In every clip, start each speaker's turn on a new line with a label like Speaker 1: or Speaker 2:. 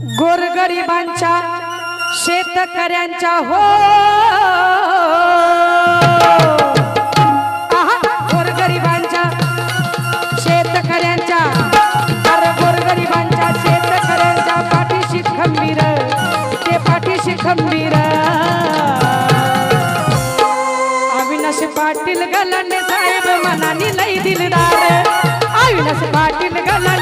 Speaker 1: गोरगरिबांच्या शेतकऱ्यांच्या हो. आहा, गोरगरिबांच्या शेतकऱ्यांच्या अरे गोरगरिबांच्या शेतकऱ्यांच्या पाठीशी खंबीर ते पाठीशी खंबीर. अविनाश पाटील गलांडे साहेब मनानी लई दिलदार. अविनाश पाटील गलांडे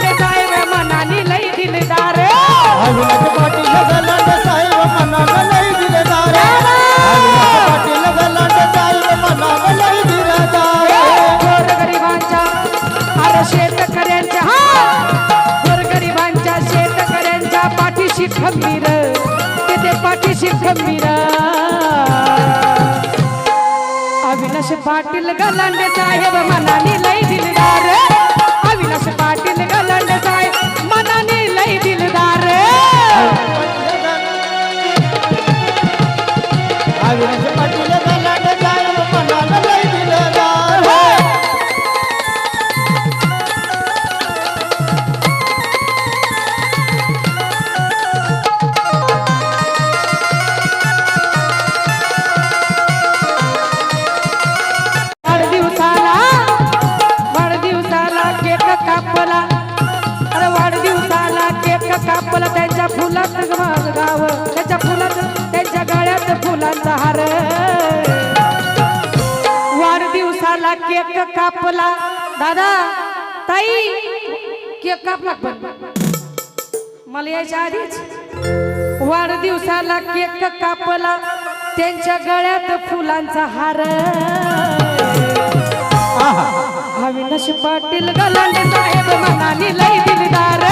Speaker 1: खंबीर अविनाश पाटील गलांडे साहेब मनाने लई दिलदार. अविनाश पाटील गलांडे केक कापला? दादा ताई केक कापला मला यायच्या आधीच वाढदिवसाला केक कापला. त्यांच्या गळ्यात फुलांचा हार. अविनाश पाटील गलांडे साहेब मनानी लई दिलदार.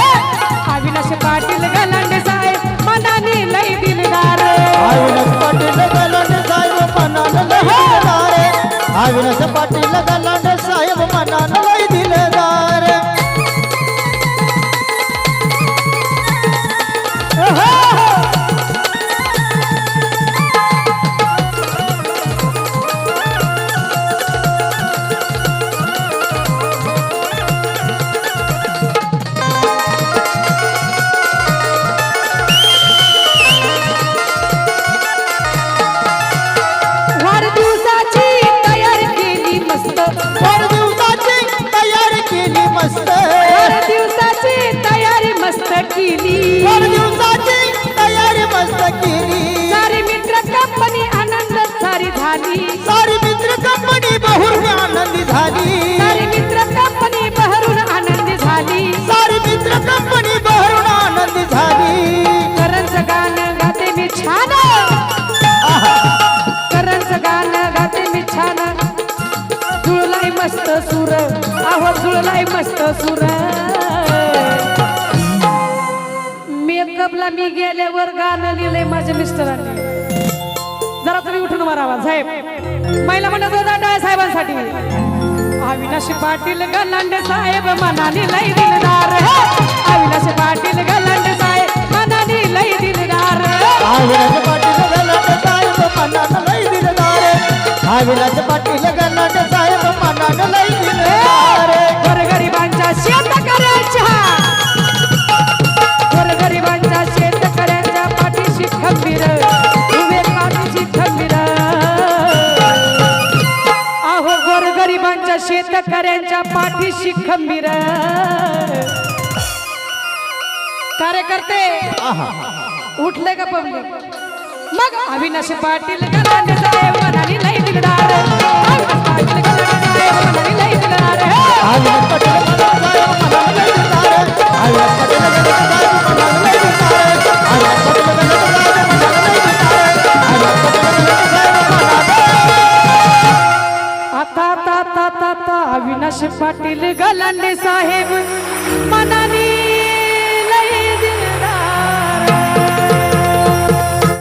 Speaker 1: पाटील गलांड वाढदिवसाची तयारी मस्त
Speaker 2: केली.
Speaker 1: वाढदिवसाची तयारी मस्त केली. सारी मित्र कंपनी आनंद सारी झाली.
Speaker 2: सारी मित्र कंपनी बहुर आनंदी झाली.
Speaker 1: आहो मस्त सुर. मेकअपला मी गेल्यावर गाणं लिहिलंय माझ्या मिस्टरांनी. जरा तुम्ही उठून मारावा साहेब. महिला म्हणत होता डाय साहेबांसाठी. अविनाश पाटील गलांडे साहेब मनाने लई दिलदार. अविनाश पाटील गलांडे साहेब मनाने लई दिलदार.
Speaker 2: अविनाश पाटील गलाट साहेब मनाने लई दिलदार. अविनाश पाटील
Speaker 1: शेतकऱ्यांच्या पाठीशी खंबीर. कार्यकर्ते उठले का पब्लिक मग अविनाश पाटील गलांडे साहेब मनाली आता आता आता आता आता अविनाश पाटील गलांडे साहेब मनाने